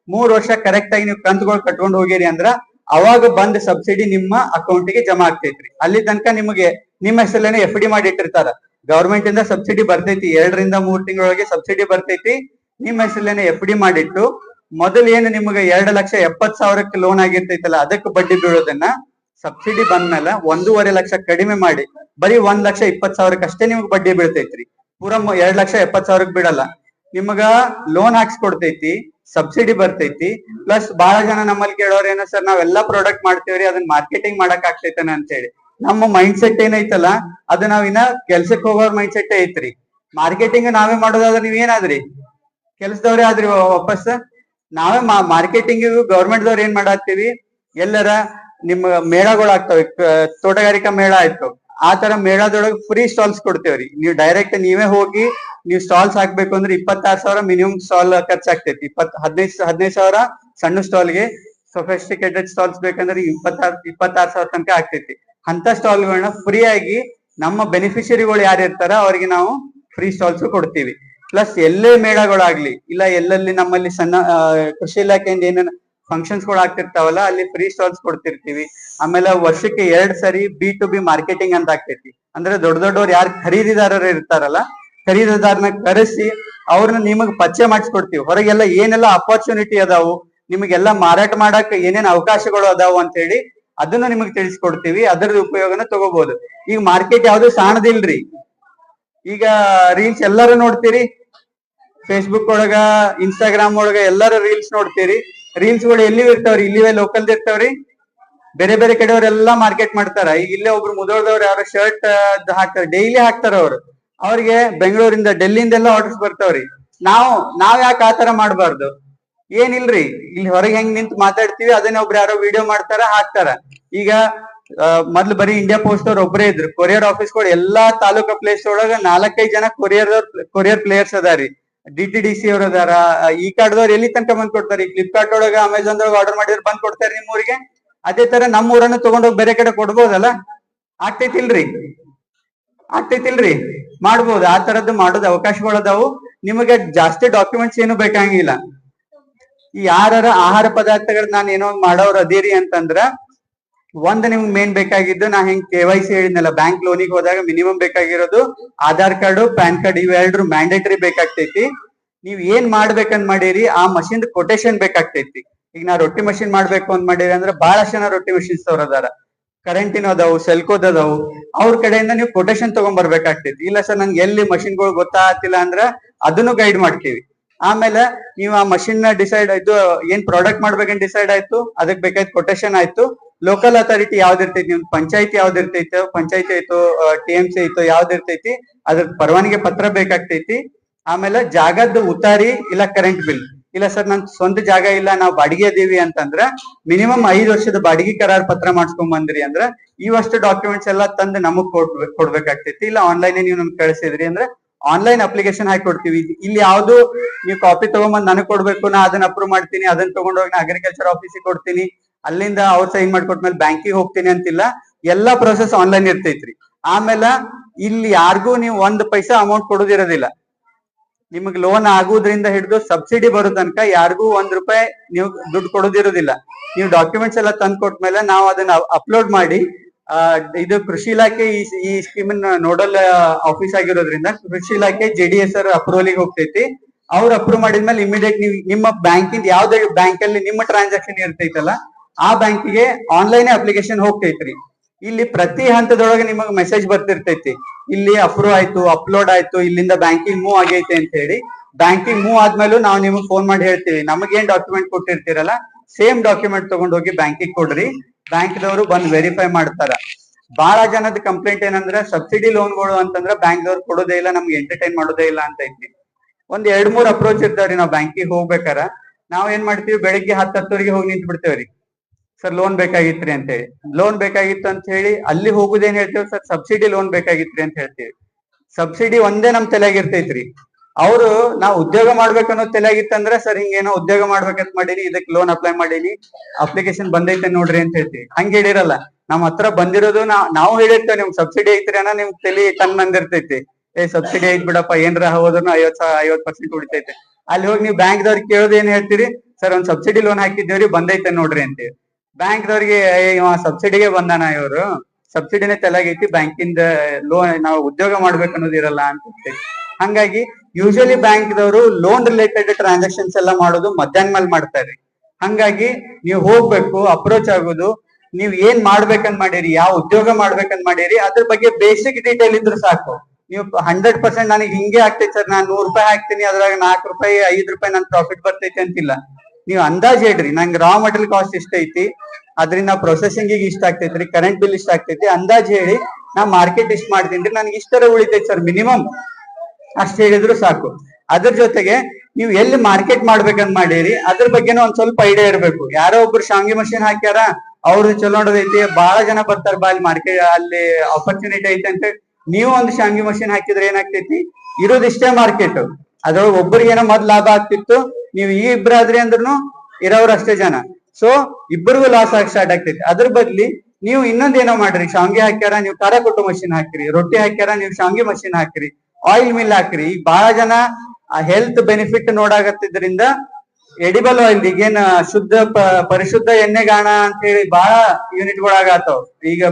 [SPEAKER 1] ಮೂರ್ ವರ್ಷ ಕರೆಕ್ಟ್ ಆಗಿ ನೀವು ಕಂತುಗಳು ಕಟ್ಕೊಂಡು ಹೋಗಿರಿ ಅಂದ್ರ ಅವಾಗ ಬಂದ್ ಸಬ್ಸಿಡಿ ನಿಮ್ಮ ಅಕೌಂಟಿಗೆ ಜಮಾ ಆಗ್ತೈತ್ರಿ. ಅಲ್ಲಿ ತನಕ ನಿಮಗೆ, ನಿಮ್ಮ ಹೆಸರಲ್ಲೇನೆ ಎಫ್ ಡಿ ಮಾಡಿ ಇಟ್ಟಿರ್ತಾರ. ಗವರ್ಮೆಂಟ್ ಇಂದ ಸಬ್ಸಿಡಿ ಬರ್ತೈತಿ, ಎರಡರಿಂದ ಮೂರ್ ತಿಂಗಳೊಳಗೆ ಸಬ್ಸಿಡಿ ಬರ್ತೈತಿ, ನಿಮ್ಮ ಹೆಸರಲ್ಲೇನೆ ಎಫ್ ಡಿ ಮಾಡಿಟ್ಟು, ಮೊದಲು ಏನು ನಿಮಗೆ ಎರಡ್ ಲಕ್ಷ ಎಪ್ಪತ್ ಸಾವಿರಕ್ಕೆ ಲೋನ್ ಆಗಿರ್ತೈತಲ್ಲ, ಅದಕ್ಕೆ ಬಡ್ಡಿ ಬೀಳೋದನ್ನ ಸಬ್ಸಿಡಿ ಬಂದ್ಮೇಲೆ ಒಂದೂವರೆ ಲಕ್ಷ ಕಡಿಮೆ ಮಾಡಿ, ಬರೀ ಒಂದ್ ಲಕ್ಷ ಇಪ್ಪತ್ ಸಾವಿರಕ್ಕೆ ಅಷ್ಟೇ ನಿಮ್ಗೆ ಬಡ್ಡಿ ಬೀಳ್ತೈತ್ರಿ. ಪೂರ ಎರಡ್ ಲಕ್ಷ ಎಪ್ಪತ್ ಸಾವಿರಕ್ಕೆ ಬಿಡಲ್ಲ ನಿಮಗ ಲೋನ್ ಹಾಕ್ಸ್ಕೊಡ್ತೈತಿ ಸಬ್ಸಿಡಿ ಬರ್ತೈತಿ. ಪ್ಲಸ್ ಬಹಳ ಜನ ನಮ್ಮಲ್ಲಿ ಕೇಳೋರ್ ಏನೋ ಸರ್ ನಾವೆಲ್ಲಾ ಪ್ರಾಡಕ್ಟ್ ಮಾಡ್ತೇವ್ರಿ ಅದನ್ನ ಮಾರ್ಕೆಟಿಂಗ್ ಮಾಡಕ್ ಆಗ್ತೈತನ ಅಂತ ಹೇಳಿ ನಮ್ಮ ಮೈಂಡ್ ಸೆಟ್ ಏನೈತಲ್ಲ, ಅದು ನಾವ್ ಇನ್ನ ಕೆಲ್ಸಕ್ ಹೋಗೋರ್ ಮೈಂಡ್ ಸೆಟ್ ಐತ್ರಿ. ಮಾರ್ಕೆಟಿಂಗ್ ನಾವೇ ಮಾಡೋದಾದ್ರೆ ನೀವ್ ಏನಾದ್ರಿ? ಕೆಲ್ಸದವ್ರೆ ಆದ್ರಿ ವಾಪಸ್? ನಾವೇ ಮಾರ್ಕೆಟಿಂಗ್ ಗೌರ್ಮೆಂಟ್ ದವ್ರ ಏನ್ ಮಾಡಾಕ್ತಿವಿ ಎಲ್ಲರ ನಿಮ್ಮ ಮೇಳಗಳು ಆಗ್ತಾವೆ. ತೋಟಗಾರಿಕಾ ಮೇಳ ಆಯ್ತು. ಆ ತರ ಮೇಳದೊಳಗೆ ಫ್ರೀ ಸ್ಟಾಲ್ಸ್ ಕೊಡ್ತೇವ್ರಿ. ನೀವು ಡೈರೆಕ್ಟ್ ನೀವೇ ಹೋಗಿ ನೀವು ಸ್ಟಾಲ್ಸ್ ಹಾಕ್ಬೇಕು ಅಂದ್ರೆ ಇಪ್ಪತ್ತಾರು ಸಾವಿರ ಮಿನಿಮಮ್ ಸ್ಟಾಲ್ ಖರ್ಚಾಗ್ತೈತಿ. ಇಪ್ಪತ್ ಹದಿನೈದು ಹದಿನೈದು ಸಾವಿರ ಸಣ್ಣ ಸ್ಟಾಲ್ಗೆ ಸೊಫೆಸ್ಟಿಕೇಟೆಡ್ ಸ್ಟಾಲ್ಸ್ ಬೇಕಂದ್ರೆ ಇಪ್ಪತ್ತಾರು ಇಪ್ಪತ್ತಾರು ಸಾವಿರ ತನಕ ಆಗ್ತೈತಿ. ಅಂತ ಸ್ಟಾಲ್ಗಳನ್ನ ಫ್ರೀ ಆಗಿ ನಮ್ಮ ಬೆನಿಫಿಷರಿಗಳು ಯಾರು ಇರ್ತಾರ ಅವ್ರಿಗೆ ನಾವು ಫ್ರೀ ಸ್ಟಾಲ್ಸ್ ಕೊಡ್ತೀವಿ. ಪ್ಲಸ್ ಎಲ್ಲೇ ಮೇಳಗಳಾಗ್ಲಿ, ಇಲ್ಲ ಎಲ್ಲೆಲ್ಲಿ ನಮ್ಮಲ್ಲಿ ಸಣ್ಣ ಕೃಷಿ ಇಲಾಖೆಯಿಂದ ಏನೇನು ಫಂಕ್ಷನ್ಸ್ಗಳು ಆಗ್ತಿರ್ತಾವಲ್ಲ, ಅಲ್ಲಿ ಫ್ರೀ ಸ್ಟಾಲ್ಸ್ ಕೊಡ್ತಿರ್ತೀವಿ. ಆಮೇಲೆ ವರ್ಷಕ್ಕೆ ಎರಡ್ ಸರಿ ಬಿ ಟು ಬಿ ಮಾರ್ಕೆಟಿಂಗ್ ಅಂತ ಆಗ್ತೈತಿ. ಅಂದ್ರೆ ದೊಡ್ಡ ದೊಡ್ಡವ್ರು ಯಾರು ಖರೀದಿದಾರರು ಇರ್ತಾರಲ್ಲ, ಖರೀದಿದಾರನ ಕರೆಸಿ ಅವ್ರನ್ನ ನಿಮಗ್ ಪರಿಚಯ ಮಾಡಿಸ್ಕೊಡ್ತೀವಿ. ಹೊರಗೆಲ್ಲ ಏನೆಲ್ಲ ಅಪರ್ಚುನಿಟಿ ಅದಾವು, ನಿಮಗೆಲ್ಲ ಮಾರಾಟ ಮಾಡಕ್ ಏನೇನ್ ಅವಕಾಶಗಳು ಅದಾವು ಅಂತ ಹೇಳಿ ಅದನ್ನ ನಿಮಗ್ ತಿಳಿಸ್ಕೊಡ್ತೀವಿ. ಅದರ ಉಪಯೋಗನ ತಗೋಬಹುದು ಈಗ ಮಾರ್ಕೆಟ್ ಯಾವ್ದು ಸಾಣದಿಲ್ರಿ. ಈಗ ರೀಲ್ಸ್ ಎಲ್ಲರೂ ನೋಡ್ತೀರಿ. ಫೇಸ್ಬುಕ್ ಒಳಗ ಇನ್ಸ್ಟಾಗ್ರಾಮ್ ಒಳಗ ಎಲ್ಲರೂ ರೀಲ್ಸ್ ನೋಡ್ತೀರಿ. ರೀಲ್ಸ್ಗಳು ಎಲ್ಲಿ ಇರ್ತಾವ್ರಿ, ಇಲ್ಲಿವೇ ಲೋಕಲ್ ಇರ್ತಾವ್ರಿ. ಬೇರೆ ಬೇರೆ ಕಡೆಯವರೆಲ್ಲಾ ಮಾರ್ಕೆಟ್ ಮಾಡ್ತಾರ. ಈಗ ಇಲ್ಲೇ ಒಬ್ರು ಮುದೋಳದವ್ರು ಯಾರೋ ಶರ್ಟ್ ಹಾಕ್ತಾರೆ. ಡೈಲಿ ಹಾಕ್ತಾರ ಅವ್ರು. ಅವ್ರಿಗೆ ಬೆಂಗಳೂರಿಂದ ಡೆಲ್ಲಿಂದೆಲ್ಲ ಆರ್ಡರ್ಸ್ ಬರ್ತಾವ್ರಿ. ನಾವು, ನಾವ್ ಯಾಕೆ ಆತರ ಮಾಡ್ಬಾರ್ದು? ಏನಿಲ್ರಿ? ಇಲ್ಲಿ ಹೊರಗೆ ಹೆಂಗ್ ನಿಂತು ಮಾತಾಡ್ತೀವಿ, ಅದನ್ನ ಒಬ್ರು ಯಾರೋ ವಿಡಿಯೋ ಮಾಡ್ತಾರ, ಹಾಕ್ತಾರ. ಈಗ ಮೊದ್ಲು ಬರೀ ಇಂಡಿಯಾ ಪೋಸ್ಟ್ ಅವ್ರು ಒಬ್ಬರೇ ಇದ್ರು. ಕೊರಿಯರ್ ಆಫೀಸ್ಗಳು, ಎಲ್ಲಾ ತಾಲೂಕಾ ಪ್ಲೇಸ್ ಒಳಗ ನಾಲ್ಕೈದು ಜನ ಕೊರಿಯರ್ ಕೊರಿಯರ್ ಪ್ಲೇಯರ್ಸ್ ಅದಾರಿ. ಡಿ ಟಿ ಡಿ ಸಿ ಅದಾರ. ಈ ಕಾರ್ಡ್ದವ್ರು ಎಲ್ಲಿ ತನಕ ಬಂದ್ ಕೊಡ್ತಾರೆ? ಈ ಫ್ಲಿಪ್ಕಾರ್ಟ್ ಒಳಗ ಅಮೆಝಾನ್ ಒಳಗ ಆರ್ಡರ್ ಮಾಡಿದ್ರೆ ಬಂದ್ ಕೊಡ್ತಾರೆ ನಿಮ್ ಊರಿಗೆ? ಅದೇ ತರ ನಮ್ಮ ಊರನ್ನ ತಗೊಂಡೋಗಿ ಬೇರೆ ಕಡೆ ಕೊಡ್ಬೋದಲ್ಲ? ಆಗ್ತೈತಿಲ್ರಿ. ಆಗ್ತೈತಿಲ್ರಿ. ಮಾಡ್ಬೋದು. ಆ ತರದ್ದು ಮಾಡೋದ್ ಅವಕಾಶಗಳದಾವು. ನಿಮಗೆ ಜಾಸ್ತಿ ಡಾಕ್ಯುಮೆಂಟ್ಸ್ ಏನು ಬೇಕಾಗಿಲ್ಲ. ಯಾರ ಆಹಾರ ಪದಾರ್ಥಗಳು ನಾನು ಏನೋ ಮಾಡೋರು ಅದೇರಿ ಅಂತಂದ್ರ ಒಂದ್ ನಿಮ್ಗೆ ಮೇನ್ ಬೇಕಾಗಿದ್ದು ನಾ ಹೆಂಗ್ ಕೆ ವೈ ಸಿ ಹೇಳಿದ್ನಲ್ಲ ಬ್ಯಾಂಕ್ ಲೋನಿಗೆ ಹೋದಾಗ ಮಿನಿಮಮ್ ಬೇಕಾಗಿರೋದು ಆಧಾರ್ ಕಾರ್ಡ್, ಪ್ಯಾನ್ ಕಾರ್ಡ್ ಇವೆರಡ್ರು ಮ್ಯಾಂಡೇಟರಿ ಬೇಕಾಗ್ತೈತಿ. ನೀವ್ ಏನ್ ಮಾಡ್ಬೇಕಂತ ಮಾಡಿರಿ, ಆ ಮಷಿನ್ ಕೊಟೇಶನ್ ಬೇಕಾಗ್ತೈತಿ. ಈಗ ನಾ ರೊಟ್ಟಿ ಮಷಿನ್ ಮಾಡ್ಬೇಕು ಅಂತ ಮಾಡಿರಿ ಅಂದ್ರೆ ಬಹಳಷ್ಟು ಜನ ರೊಟ್ಟಿ ಮಷಿನ್ಸ್ ಅವ್ರ ಅದಾರ. ಕರೆಂಟಿನ ಅದಾವು ಸೆಲ್ಕೋದ್ ಅದಾವು. ಅವ್ರ ಕಡೆಯಿಂದ ನೀವು ಕೊಟೇಶನ್ ತಗೊಂಡ್ ಬರ್ಬೇಕಾಗ್ತೈತಿ ಇಲ್ಲ ಸರ್ ನಂಗೆ ಎಲ್ಲಿ ಮಷಿನ್ಗಳು ಗೊತ್ತಾಗ್ತಿಲ್ಲ ಅಂದ್ರ ಅದನ್ನು ಗೈಡ್ ಮಾಡ್ತೀವಿ. ಆಮೇಲೆ ನೀವು ಆ ಮಷಿನ್ನ ಡಿಸೈಡ್ ಆಯ್ತು, ಏನ್ ಪ್ರಾಡಕ್ಟ್ ಮಾಡ್ಬೇಕಂತ ಡಿಸೈಡ್ ಆಯ್ತು, ಅದಕ್ಕೆ ಬೇಕಾಯ್ತು ಕೊಟೇಶನ್ ಆಯ್ತು. ಲೋಕಲ್ ಅಥಾರಿಟಿ ಯಾವ್ದು ಇರ್ತೈತಿ ನಿಮ್ ಪಂಚಾಯತಿ ಯಾವ್ದು ಇರ್ತೈತೋ ಪಂಚಾಯತಿ ಆಯ್ತು ಟಿ ಎಂ ಸಿ ಆಯ್ತು ಯಾವ್ದು ಇರ್ತೈತಿ ಅದ್ರ ಪರವಾನಿಗೆ ಪತ್ರ ಬೇಕಾಗ್ತೈತಿ. ಆಮೇಲೆ ಜಾಗದ ಉತಾರಿ ಇಲ್ಲ ಕರೆಂಟ್ ಬಿಲ್ ಇಲ್ಲ ಸರ್ ನನ್ ಸ್ವಂತ ಜಾಗ ಇಲ್ಲ, ನಾವು ಬಾಡಿಗೆ ಅದೀವಿ ಅಂತಂದ್ರ ಮಿನಿಮಮ್ ಐದು ವರ್ಷದ ಬಾಡಿಗೆ ಕರಾರ್ ಪತ್ರ ಮಾಡ್ಸ್ಕೊಂಡ್ ಬಂದ್ರಿ ಅಂದ್ರ ಇವಷ್ಟು ಡಾಕ್ಯುಮೆಂಟ್ಸ್ ಎಲ್ಲ ತಂದು ನಮಗ್ ಕೊಡ್ಬೇಕು ಕೊಡ್ಬೇಕಾಗ್ತೈತಿ. ಇಲ್ಲ ಆನ್ಲೈನ್ ನೀವು ನಮ್ಗೆ ಕಳಿಸಿದ್ರಿ ಅಂದ್ರೆ ಆನ್ಲೈನ್ ಅಪ್ಲಿಕೇಶನ್ ಹಾಕಿ ಕೊಡ್ತೀವಿ ಇಲ್ಲಿ ಯಾವ್ದು ನೀವು ಕಾಪಿ ತಗೊಂಬಂದ್ ನನಗ್ ಕೊಡ್ಬೇಕು, ನಾ ಅದನ್ನ ಅಪ್ರೂವ್ ಮಾಡ್ತೀನಿ, ಅದನ್ನ ತಗೊಂಡೋಗಿ ನಾ ಅಗ್ರಿಕಲ್ಚರ್ ಆಫೀಸಿಗೆ ಕೊಡ್ತೀನಿ. ಅಲ್ಲಿಂದ ಅವ್ರ ಸೈನ್ ಮಾಡ್ಕೊಟ್ಮೇಲೆ ಬ್ಯಾಂಕಿಗೆ ಹೋಗ್ತೀನಿ ಅಂತಿಲ್ಲ. ಎಲ್ಲಾ ಪ್ರೊಸೆಸ್ ಆನ್ಲೈನ್ ಇರ್ತೈತ್ರಿ. ಆಮೇಲೆ ಇಲ್ಲಿ ಯಾರಿಗೂ ನೀವು ಒಂದ್ ಪೈಸಾ ಅಮೌಂಟ್ ಕೊಡೋದಿರೋದಿಲ್ಲ. ನಿಮಗೆ ಲೋನ್ ಆಗೋದ್ರಿಂದ ಹಿಡಿದು ಸಬ್ಸಿಡಿ ಬರೋ ತನಕ ಯಾರಿಗೂ ಒಂದ್ ರೂಪಾಯಿ ನೀವು ದುಡ್ಡು ಕೊಡೋದಿರೋದಿಲ್ಲ. ನೀವು ಡಾಕ್ಯುಮೆಂಟ್ಸ್ ಎಲ್ಲ ತಂದು ಕೊಟ್ಮೇಲೆ ನಾವು ಅದನ್ನ ಅಪ್ಲೋಡ್ ಮಾಡಿ ಇದು ಕೃಷಿ ಇಲಾಖೆ ಈ ಈ ನ ನೋಡಲ್ ಆಫೀಸ್ ಆಗಿರೋದ್ರಿಂದ ಕೃಷಿ ಇಲಾಖೆ ಜೆ ಡಿ ಎಸ್ ಅಪ್ರೂವಲ್ಗೆ ಹೋಗ್ತೈತಿ. ಅವ್ರು ಅಪ್ರೂವ್ ಮಾಡಿದ್ಮೇಲೆ ಇಮಿಡಿಯೇಟ್ ನೀವು, ನಿಮ್ಮ ಬ್ಯಾಂಕಿಂದ ಯಾವ್ದೇ ಬ್ಯಾಂಕ್ ಅಲ್ಲಿ ನಿಮ್ಮ ಟ್ರಾನ್ಸಾಕ್ಷನ್ ಇರ್ತೈತಲ್ಲ, ಆ ಬ್ಯಾಂಕಿಗೆ ಆನ್ಲೈನ್ ಅಪ್ಲಿಕೇಶನ್ ಹೋಗ್ತೈತ್ರಿ. ಇಲ್ಲಿ ಪ್ರತಿ ಹಂತದೊಳಗೆ ನಿಮಗೆ ಮೆಸೇಜ್ ಬರ್ತಿರ್ತೈತಿ. ಇಲ್ಲಿ ಅಪ್ರೂವ್ ಆಯ್ತು ಅಪ್ಲೋಡ್ ಆಯ್ತು, ಇಲ್ಲಿಂದ ಬ್ಯಾಂಕಿಂಗ್ ಮೂವ್ ಆಗೈತೆ ಅಂತ ಹೇಳಿ. ಬ್ಯಾಂಕಿಂಗ್ ಮೂವ್ ಆದ್ಮೇಲೂ ನಾವು ನಿಮಗೆ ಫೋನ್ ಮಾಡಿ ಹೇಳ್ತೀವಿ. ನಮಗೇನ್ ಡಾಕ್ಯುಮೆಂಟ್ ಕೊಟ್ಟಿರ್ತೀರಲ್ಲ ಸೇಮ್ ಡಾಕ್ಯುಮೆಂಟ್ ತಗೊಂಡೋಗಿ ಬ್ಯಾಂಕಿಗೆ ಕೊಡ್ರಿ. ಬ್ಯಾಂಕ್ದವರು ಬಂದ್ ವೆರಿಫೈ ಮಾಡ್ತಾರ. ಬಹಳ ಜನದ ಕಂಪ್ಲೇಂಟ್ ಏನಂದ್ರೆ ಸಬ್ಸಿಡಿ ಲೋನ್ಗಳು ಅಂತಂದ್ರೆ ಬ್ಯಾಂಕ್ದವ್ರು ಕೊಡೋದೇ ಇಲ್ಲ, ನಮ್ಗೆ ಎಂಟರ್ಟೈನ್ ಮಾಡೋದೇ ಇಲ್ಲ ಅಂತ ಐತಿ. ಒಂದ್ ಎರಡ್ ಮೂರ್ ಅಪ್ರೋಚ್ ಇರ್ತಾವ್ರಿ ನಾವ್ ಬ್ಯಾಂಕಿಗೆ ಹೋಗ್ಬೇಕಾರ. ನಾವ್ ಏನ್ ಮಾಡ್ತೀವಿ, ಬೆಳಿಗ್ಗೆ ಹತ್ತು ಹತ್ತುವರೆಗೆ ಹೋಗಿ ನಿಂತ್ ಬಿಡ್ತೇವ್ರಿ ಸರ್ ಲೋನ್ ಬೇಕಾಗಿತ್ರಿ ಅಂತ ಹೇಳಿ. ಲೋನ್ ಬೇಕಾಗಿತ್ತು ಅಂತ ಹೇಳಿ ಅಲ್ಲಿ ಹೋಗುದೇನ್ ಹೇಳ್ತೇವೆ? ಸರ್ ಸಬ್ಸಿಡಿ ಲೋನ್ ಬೇಕಾಗಿತ್ರಿ ಅಂತ ಹೇಳ್ತೀವಿ. ಸಬ್ಸಿಡಿ ಒಂದೇ ನಮ್ ತಲೆಯಾಗಿರ್ತೈತ್ರಿ ಅವರು, ನಾವು ಉದ್ಯೋಗ ಮಾಡ್ಬೇಕು ಅನ್ನೋ ತಲೆಯಾಗಿತ್ತಂದ್ರೆ ಸರ್, ಹಿಂಗೇನೋ ಉದ್ಯೋಗ ಮಾಡ್ಬೇಕಂತ ಮಾಡೀನಿ, ಇದಕ್ಕೆ ಲೋನ್ ಅಪ್ಲೈ ಮಾಡೀನಿ ಅಪ್ಲಿಕೇಶನ್ ಬಂದೈತೆ ನೋಡ್ರಿ ಅಂತ ಹೇಳ್ತೀವಿ. ಹಂಗ ಹೇಳಿರಲ್ಲ. ನಮ್ಮ ಹತ್ರ ಬಂದಿರೋದು ನಾವ್ ನಾವು ಹೇಳಿರ್ತೇವೆ, ನಿಮ್ ಸಬ್ಸಿಡಿ ಐತ್ರಿ ಅನ್ನೋ ನಿಮ್ ತಲಿ ಬಂದಿರ್ತೈತಿ ಏ ಸಬ್ಸಿಡಿ ಐತ್ ಬಿಡಪ್ಪ, ಏನ್ರ ಹೋದ್ರು ಐವತ್ ಐವತ್ ಪರ್ಸೆಂಟ್ ಉಳಿತೈತೆ. ಅಲ್ಲಿ ಹೋಗಿ ನೀವು ಬ್ಯಾಂಕ್ ದವ್ರಿಗೆ ಕೇಳೋದು ಏನ್ ಹೇಳ್ತೀರಿ? ಸರ್, ಒಂದ್ ಸಬ್ಸಿಡಿ ಲೋನ್ ಹಾಕಿದ್ದೇವ್ರಿ, ಬಂದೈತೆ ನೋಡ್ರಿ ಅಂತೀವಿ. ಬ್ಯಾಂಕ್ ದವ್ರಿಗೆ ಸಬ್ಸಿಡಿಗೆ ಬಂದಾನ ಇವರು ಸಬ್ಸಿಡಿನೇ ತಲೆಗೈತಿ ಬ್ಯಾಂಕಿಂದ ಲೋನ್ ನಾವು ಉದ್ಯೋಗ ಮಾಡ್ಬೇಕು ಅನ್ನೋದು ಇರಲ್ಲ ಅಂತ. ಹಂಗಾಗಿ ಯೂಶಲಿ ಬ್ಯಾಂಕ್ದವರು ಲೋನ್ ರಿಲೇಟೆಡ್ ಟ್ರಾನ್ಸಾಕ್ಷನ್ಸ್ ಎಲ್ಲ ಮಾಡೋದು ಮಧ್ಯಾಹ್ನ ಮೇಲೆ ಮಾಡ್ತಾರೆ ಹಂಗಾಗಿ ನೀವು ಹೋಗ್ಬೇಕು ಅಪ್ರೋಚ್ ಆಗೋದು, ನೀವು ಏನ್ ಮಾಡ್ಬೇಕಂತ ಮಾಡಿರಿ, ಯಾವ ಉದ್ಯೋಗ ಮಾಡ್ಬೇಕಂತ ಮಾಡಿರಿ, ಅದ್ರ ಬಗ್ಗೆ ಬೇಸಿಕ್ ಡೀಟೇಲ್ ಇದ್ರೆ ಸಾಕು. ನೀವು ಹಂಡ್ರೆಡ್ ಪರ್ಸೆಂಟ್ ನನಗೆ ಹಿಂಗೆ ಆಗ್ತೈತೆ ಸರ್, ನಾನು ನೂರ್ ರೂಪಾಯಿ ಹಾಕ್ತೀನಿ, ಅದ್ರಾಗ ನಾಲ್ಕು ರೂಪಾಯಿ, ಐದು ರೂಪಾಯಿ ನನ್ ಪ್ರಾಫಿಟ್ ಬರ್ತೈತಿ ಅಂತಿಲ್ಲ. ನೀವು ಅಂದಾಜ್ ಹೇಳ್ರಿ, ನಂಗೆ ರಾ ಮೆಟೀರಿಯಲ್ ಕಾಸ್ಟ್ ಇಷ್ಟ ಐತಿ, ಅದ್ರಿಂದ ಪ್ರೊಸೆಸಿಂಗ್ ಇಷ್ಟ ಆಗ್ತೈತ್ರಿ ಕರೆಂಟ್ ಬಿಲ್ ಇಷ್ಟ ಆಗ್ತೈತಿ, ಅಂದಾಜ್ ಹೇಳಿ ನಾ ಮಾರ್ಕೆಟ್ ಇಷ್ಟ ಮಾಡ್ತೀನಿ ನನ್ಗೆ ಇಷ್ಟರ ಉಳಿತೈತಿ ಸರ್ ಮಿನಿಮಮ್ ಅಷ್ಟ್ ಹೇಳಿದ್ರು ಸಾಕು. ಅದ್ರ ಜೊತೆಗೆ ನೀವು ಎಲ್ಲಿ ಮಾರ್ಕೆಟ್ ಮಾಡ್ಬೇಕಂತ ಮಾಡಿರಿ, ಅದ್ರ ಬಗ್ಗೆನೂ ಒಂದ್ ಸ್ವಲ್ಪ ಐಡಿಯಾ ಇರ್ಬೇಕು. ಯಾರೋ ಒಬ್ರು ಶಾಂಗಿ ಮಷೀನ್ ಹಾಕ್ಯಾರ ಅವ್ರು ಚಲೋ ನೋಡೋದೈತಿ ಬಹಳ ಜನ ಬರ್ತಾರ ಬಾ ಅಲ್ಲಿ ಮಾರ್ಕೆಟ್ ಅಲ್ಲಿ ಆಪರ್ಚುನಿಟಿ ಐತೆ ಅಂತ. ನೀವು ಒಂದು ಶಾಂಗಿ ಮಷಿನ್ ಹಾಕಿದ್ರೆ ಏನಾಗ್ತೈತಿ? ಇರೋದಿಷ್ಟೇ ಮಾರ್ಕೆಟ್ ಅದ್ರೊಳಗೆ ಒಬ್ಬರಿಗೆ ಏನೋ ಮೊದ್ ಲಾಭ ಆಗ್ತಿತ್ತು, ನೀವು ಈ ಇಬ್ರಾದ್ರಿ ಅಂದ್ರೂ ಇರೋರು ಅಷ್ಟೇ ಜನ. ಸೊ ಇಬ್ಬರಿಗೂ ಲಾಸ್ ಆಗಿ ಸ್ಟಾರ್ಟ್ ಆಗ್ತೈತಿ. ಅದ್ರ ಬದ್ಲಿ ನೀವು ಇನ್ನೊಂದ್ ಏನೋ ಮಾಡ್ರಿ. ಶಾಂಗಿ ಹಾಕ್ಯಾರ, ನೀವು ಖಾರ ಕೊಟ್ಟು ಮಷೀನ್ ಹಾಕಿರಿ. ರೊಟ್ಟಿ ಹಾಕ್ಯಾರ, ನೀವು ಶಾಂಗಿ ಮಷೀನ್ ಹಾಕಿರಿ. ಆಯಿಲ್ ಮಿಲ್ ಹಾಕ್ರಿ. ಈಗ ಬಹಳ ಜನ ಹೆಲ್ತ್ ಬೆನಿಫಿಟ್ ನೋಡಾಗತ್ತಿದ್ರಿಂದ ಎಡಿಬಲ್ ಆಯಿಲ್ ಈಗೇನ್ ಶುದ್ಧ ಪರಿಶುದ್ಧ ಪರಿಶುದ್ಧ ಎಣ್ಣೆಗಾಣ ಅಂತ ಹೇಳಿ ಬಹಳ ಯೂನಿಟ್ ಗಳಾಗತ್ತವ್ ಈಗ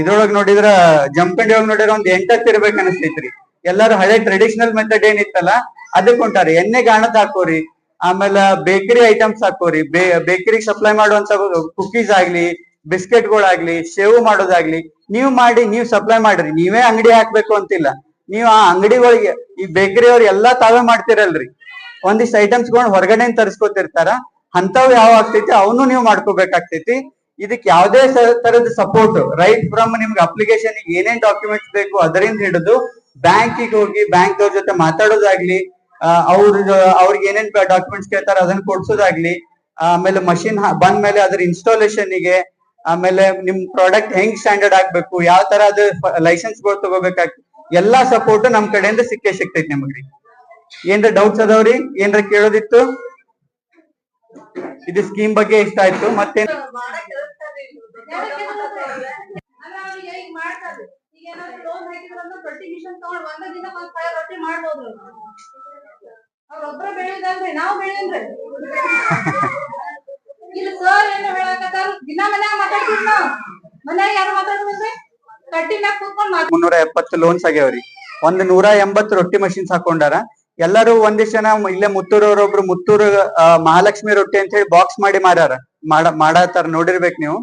[SPEAKER 1] ಇದ್ರೊಳಗ್ ನೋಡಿದ್ರ ಜಂಪಂಡಿ ಒಳಗ್ ನೋಡಿದ್ರ ಒಂದ್ ಎಂಟತ್ ಇರ್ಬೇಕು ಅನಿಸ್ತೈತ್ರಿ. ಎಲ್ಲಾರು ಹಳೆ ಟ್ರೆಡಿಷನಲ್ ಮೆಥಡ್ ಏನಿತ್ತಲ್ಲ ಅದಕ್ಕೆ ಹೊಂಟಾರಿ. ಎಣ್ಣೆ ಗಾಣದ್ ಹಾಕೋರಿ. ಆಮೇಲೆ ಬೇಕರಿ ಐಟಮ್ಸ್ ಹಾಕೋರಿ. ಬೇಕರಿಗೆ ಸಪ್ಲೈ ಮಾಡುವಂತ ಕುಕೀಸ್ ಆಗ್ಲಿ ಬಿಸ್ಕೆಟ್ ಗಳಾಗ್ಲಿ, ಶೇವ್ ಮಾಡೋದಾಗ್ಲಿ, ನೀವು ಮಾಡಿ, ನೀವು ಸಪ್ಲೈ ಮಾಡ್ರಿ. ನೀವೇ ಅಂಗಡಿ ಹಾಕ್ಬೇಕು ಅಂತಿಲ್ಲ. ನೀವು ಆ ಅಂಗಡಿಗಳಿಗೆ, ಈ ಬೇಕರಿ ಅವ್ರು ಎಲ್ಲಾ ತಾವೇ ಮಾಡ್ತಿರಲ್ರಿ. ಒಂದಿಷ್ಟು ಐಟಮ್ಸ್ ಗಳನ್ನ ಹೊರಗಡೆ ತರಿಸ್ಕೊತಿರ್ತಾರ. ಅಂತವ್ ಯಾವ ಆಗ್ತೈತಿ, ಅವನು ನೀವು ಮಾಡ್ಕೋಬೇಕಾಗ್ತೈತಿ. ಇದಕ್ಕೆ ಯಾವ್ದೇ ತರದ ಸಪೋರ್ಟ್ ರೈಟ್ ಫ್ರಮ್ ನಿಮ್ಗೆ ಅಪ್ಲಿಕೇಶನ್ ಏನೇನ್ ಡಾಕ್ಯುಮೆಂಟ್ಸ್ ಬೇಕು ಅದರಿಂದ ಹಿಡಿದು ಬ್ಯಾಂಕಿಗೆ ಹೋಗಿ ಬ್ಯಾಂಕ್ ಅವ್ರ ಜೊತೆ ಮಾತಾಡೋದಾಗ್ಲಿ ಅವ್ರ, ಅವ್ರಿಗೆ ಏನೇನ್ ಡಾಕ್ಯುಮೆಂಟ್ಸ್ ಕೇಳ್ತಾರ ಅದನ್ನ ಕೊಡ್ಸೋದಾಗ್ಲಿ, ಆಮೇಲೆ ಮಷಿನ್ ಬಂದ ಮೇಲೆ ಅದ್ರ ಇನ್ಸ್ಟಾಲೇಷನ್ಗೆ, ಆಮೇಲೆ ನಿಮ್ ಪ್ರಾಡಕ್ಟ್ ಹೆಂಗ್ ಸ್ಟ್ಯಾಂಡರ್ಡ್ ಆಗ್ಬೇಕು, ಯಾವ ತರ ಅದು ಲೈಸೆನ್ಸ್ಗಳು ತಗೋಬೇಕಾಗ್ತದೆ ಎಲ್ಲಾ ಸಪೋರ್ಟ್ ನಮ್ ಕಡೆಯಿಂದ ಸಿಕ್ಕೇ ಸಿಕ್ತೈತಿ ನಿಮಗ್ರಿ ಏನ್ರ ಡೌಟ್ಸ್ ಅದಾವ್ರಿ ಏನ್ರ ಕೇಳೋದಿತ್ತು? ಇದು ಸ್ಕೀಮ್ ಬಗ್ಗೆ ಇಷ್ಟ ಆಯ್ತು ಮತ್ತೆ
[SPEAKER 2] ಇಲ್ಲಿ ಸರ್ ಏನು ಮನ್ಯಾಗ ಮಾತಾಡ್ತೀವಿ ನಾವು ಯಾರು ಮಾತಾಡುದಿಲ್ರಿ?
[SPEAKER 1] ಮುನ್ನೂರ ಎಪ್ಪತ್ತು ಲೋನ್ಸ್ ಆಗ್ಯಾವ್ರಿ. ಒಂದ್ ನೂರ ಎಂಬತ್ತು ರೊಟ್ಟಿ ಮಷಿನ್ಸ್ ಹಾಕೊಂಡಾರ. ಎಲ್ಲರೂ ಒಂದಿಷ್ಟು ಜನ ಇಲ್ಲೇ ಮುತ್ತೂರವ್ರೊಬ್ರು ಮುತ್ತೂರು ಮಹಾಲಕ್ಷ್ಮಿ ರೊಟ್ಟಿ ಅಂತ ಹೇಳಿ ಬಾಕ್ಸ್ ಮಾಡಿ ಮಾಡ್ಯಾರ ಮಾಡ ನೋಡಿರ್ಬೇಕು ನೀವು.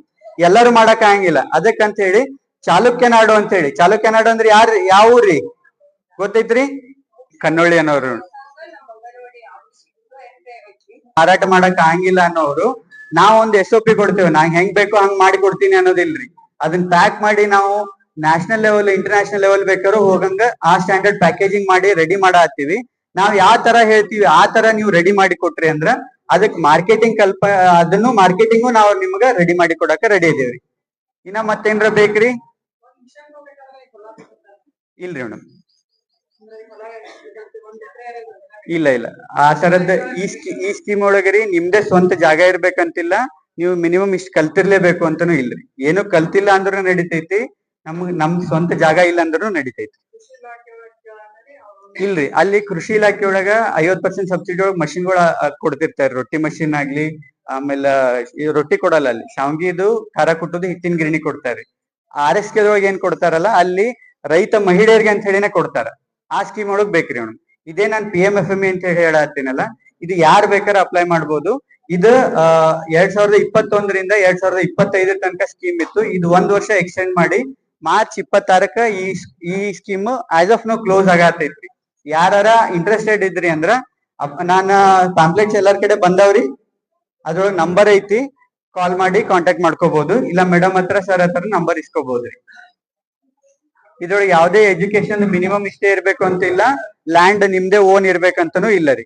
[SPEAKER 1] ಎಲ್ಲರೂ ಮಾಡಕ್ ಆಗಂಗಿಲ್ಲ. ಅದಕ್ಕಂತ ಹೇಳಿ ಚಾಲುಕ್ಯ ನಾಡು ಅಂತ ಹೇಳಿ ಚಾಲುಕ್ಯ ನಾಡು ಅಂದ್ರೆ ಯಾರ್, ಯಾವ ಊರಿ? ಗೊತ್ತೈತ್ರಿ? ಕನ್ನೋಳಿ ಅನ್ನೋರು. ಮಾರಾಟ ಮಾಡಕ್ ಆಗಿಲ್ಲ ಅನ್ನೋರು. ನಾವ್ ಒಂದ್ ಎಸ್ ಒ ಪಿ ಕೊಡ್ತೇವೆ. ನಾ ಹೆಂಗ್ ಬೇಕೋ ಹಂಗ್ ಮಾಡಿ ಕೊಡ್ತೀನಿ ಅನ್ನೋದಿಲ್ರಿ. ಅದನ್ನ ಪ್ಯಾಕ್ ಮಾಡಿ ನಾವು ನ್ಯಾಷನಲ್ ಲೆವೆಲ್ ಇಂಟರ್ನ್ಯಾಷನಲ್ ಲೆವೆಲ್ ಬೇಕಾದ್ರೂ ಹೋಗಂಗ ಆ ಸ್ಟ್ಯಾಂಡರ್ಡ್ ಪ್ಯಾಕೇಜಿಂಗ್ ಮಾಡಿ ರೆಡಿ ಮಾಡತ್ತೀವಿ. ನಾವ್ ಯಾವ ತರ ಹೇಳ್ತೀವಿ, ಆ ತರ ನೀವು ರೆಡಿ ಮಾಡಿ ಕೊಟ್ರಿ ಅಂದ್ರ ಅದಕ್ಕೆ ಮಾರ್ಕೆಟಿಂಗ್ ಕಲ್ಪ, ಅದನ್ನು ಮಾರ್ಕೆಟಿಂಗ್ ನಾವು ನಿಮ್ಗ ರೆಡಿ ಮಾಡಿ ಕೊಡಕ ರೆಡಿ ಇದೀವಿ. ಇನ್ನ ಮತ್ತೇನ್ರ ಬೇಕ್ರಿ? ಇಲ್ರಿ ಮೇಡಮ್ ಇಲ್ಲ ಇಲ್ಲ. ಆ ತರದ್ ಈ ಸ್ಕೀ ಈ ಸ್ಕೀಮ್ ಒಳಗರಿ ನಿಮ್ದೇ ಸ್ವಂತ ಜಾಗ ಇರ್ಬೇಕಂತಿಲ್ಲ, ನೀವು ಮಿನಿಮಮ್ ಇಷ್ಟು ಕಲ್ತಿರ್ಲೇಬೇಕು ಅಂತಾನು ಇಲ್ರಿ. ಏನು ಕಲ್ತಿಲ್ಲ ಅಂದ್ರೂ ನಡಿತೈತಿ. ನಮ್ಗ್ ನಮ್ ಸ್ವಂತ ಜಾಗ ಇಲ್ಲ ಅಂದ್ರೂ ನಡಿತೈತಿ. ಇಲ್ರಿ, ಅಲ್ಲಿ ಕೃಷಿ ಇಲಾಖೆ ಒಳಗ ಐವತ್ ಪರ್ಸೆಂಟ್ ಸಬ್ಸಿಡಿ ಒಳಗ ಮಷಿನ್ಗಳು ಕೊಡ್ತಿರ್ತಾರೆ. ರೊಟ್ಟಿ ಮಷಿನ್ ಆಗ್ಲಿ, ಆಮೇಲೆ ರೊಟ್ಟಿ ಕೊಡಲ್ಲ ಅಲ್ಲಿ. ಶಾವ್ಗಿದು, ಖಾರ ಕುಟ್ಟುದು, ಹಿಟ್ಟಿನ ಗಿರಣಿ ಕೊಡ್ತಾರೆ. ಆರ್ ಎಸ್ ಕೆ ಒಳಗೆ ಏನ್ ಕೊಡ್ತಾರಲ್ಲ, ಅಲ್ಲಿ ರೈತ ಮಹಿಳೆಯರಿಗೆ ಅಂತ ಹೇಳಿನೇ ಕೊಡ್ತಾರ. ಆ ಸ್ಕೀಮ್ ಒಳಗ್ ಬೇಕ್ರಿ ಮೇಡಮ್ ಇದೇ ನಾನ್ ಪಿ ಎಂ ಎಫ್ ಎಂ ಅಂತ ಹೇಳಿ ಹೇಳತ್ತೀನಲ್ಲ, ಇದು ಯಾರ್ ಬೇಕಾದ್ರೆ ಅಪ್ಲೈ ಮಾಡ್ಬೋದು. ಇದು ಎರಡ್ ಸಾವಿರದ ಇಪ್ಪತ್ತೊಂದರಿಂದ ಎರಡ್ ಸಾವಿರದ ಇಪ್ಪತ್ತೈದರ ತನಕ ಸ್ಕೀಮ್ ಇತ್ತು. ಇದು ಒಂದ್ ವರ್ಷ ಎಕ್ಸ್ಟೆಂಡ್ ಮಾಡಿ ಮಾರ್ಚ್ ಇಪ್ಪತ್ತಾರಕ್ಕ ಈ ಈ scheme as of no close ಆಗತೈತ್ರಿ. ಯಾರ ಇಂಟ್ರೆಸ್ಟೆಡ್ ಇದ್ರಿ ಅಂದ್ರ ನಾನ ಪಾಂಪ್ಲೆಟ್ಸ್ ಎಲ್ಲಾರ್ ಕಡೆ ಬಂದವ್ರಿ. ಅದ್ರೊಳಗ್ ನಂಬರ್ ಐತಿ ಕಾಲ್ ಮಾಡಿ ಕಾಂಟ್ಯಾಕ್ಟ್ ಮಾಡ್ಕೋಬಹುದು ಇಲ್ಲ ಮೇಡಮ್ ಹತ್ರ ಸರ್ ಹತ್ರ ನಂಬರ್ ಇಸ್ಕೋಬಹುದ್ರಿ ಇದ್ರೊಳಗೆ ಯಾವ್ದೇ ಎಜುಕೇಶನ್ ಮಿನಿಮಮ್ ಇಷ್ಟೇ ಇರ್ಬೇಕು ಅಂತ ಇಲ್ಲ ಲ್ಯಾಂಡ್ ನಿಮ್ದೇ ಓನ್ ಇರ್ಬೇಕಂತನೂ ಇಲ್ಲ ರೀ.